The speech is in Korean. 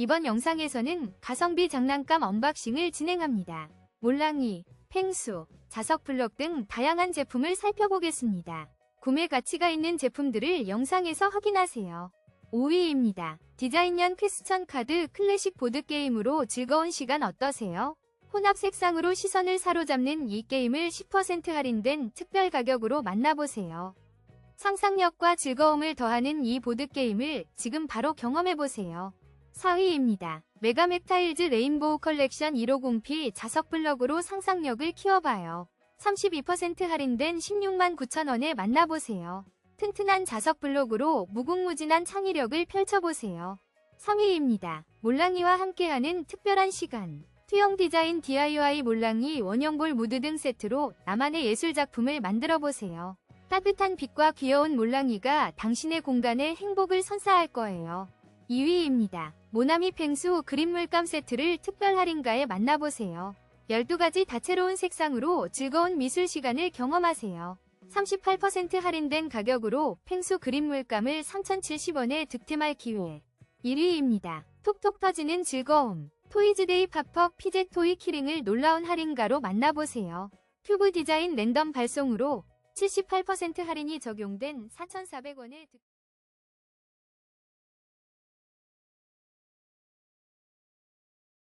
이번 영상에서는 가성비 장난감 언박싱을 진행합니다. 몰랑이, 펭수, 자석 블럭 등 다양한 제품을 살펴보겠습니다. 구매 가치가 있는 제품들을 영상에서 확인하세요. 5위입니다. 디자인년 퀘스천 카드 클래식 보드게임으로 즐거운 시간 어떠세요? 혼합 색상으로 시선을 사로잡는 이 게임을 10% 할인된 특별 가격으로 만나보세요. 상상력과 즐거움을 더하는 이 보드게임을 지금 바로 경험해보세요. 4위입니다. 메가맥 타일즈 레인보우 컬렉션 150p 자석 블럭으로 상상력을 키워봐요. 32% 할인된 16만 9천원에 만나보세요. 튼튼한 자석 블록으로 무궁무진한 창의력을 펼쳐보세요. 3위입니다. 몰랑이와 함께하는 특별한 시간. 투영 디자인 DIY 몰랑이 원형볼 무드 등 세트로 나만의 예술 작품을 만들어 보세요. 따뜻한 빛과 귀여운 몰랑이가 당신의 공간에 행복을 선사할 거예요. 2위입니다. 모나미 펭수 그림 물감 세트를 특별 할인가에 만나보세요. 12가지 다채로운 색상으로 즐거운 미술 시간을 경험하세요. 38% 할인된 가격으로 펭수 그림 물감을 3,070원에 득템할 기회. 1위입니다. 톡톡 터지는 즐거움. 토이즈데이 팝업 피젯 토이 키링을 놀라운 할인가로 만나보세요. 큐브 디자인 랜덤 발송으로 78% 할인이 적용된 4,400원에 득템